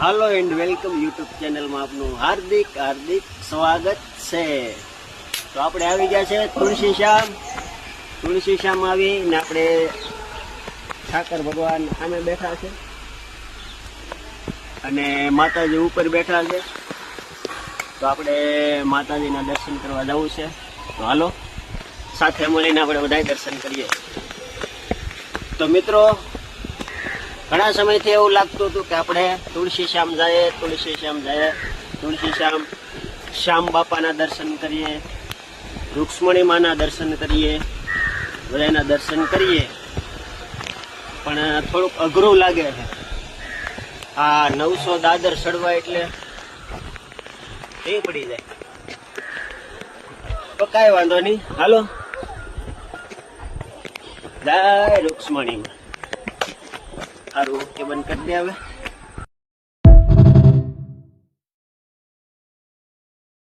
Hello and welcome YouTube ચેનલમાં આપનું હાર્દિક હાર્દિક સ્વાગત છે. તો આપણે આવી ગયા છે તુલસી શ્યામ તુલસી શ્યામ આવીને આપણે ઠાકર ભગવાન સામે બેઠા છે. અને માતાજી ઉપર બેઠા છે. તો આપણે માતાજીના દર્શન કરવા જવું છે. તો હાલો, સાથે મળીને આપણે બધા દર્શન કરીએ. તો મિત્રો ઘણા સમયથી એવું લાગતું હતું કે આપણે તુલસી શ્યામ જઈએ, તુલસી શ્યામ જઈએ, તુલસી શ્યામ શ્યામ બાપાના દર્શન કરીએ, રૂક્ષ્મણી માના દર્શન કરીએ, બધાના દર્શન કરીએ. પણ થોડુંક અઘરું લાગે છે. આ નવસો દાદર સડવા એટલે એ પડી જાય. તો કાંઈ વાંધો નહીં. હાલો. જય રૂક્ષ્મણીમાં સારું કે બંધ કરી દે હવે.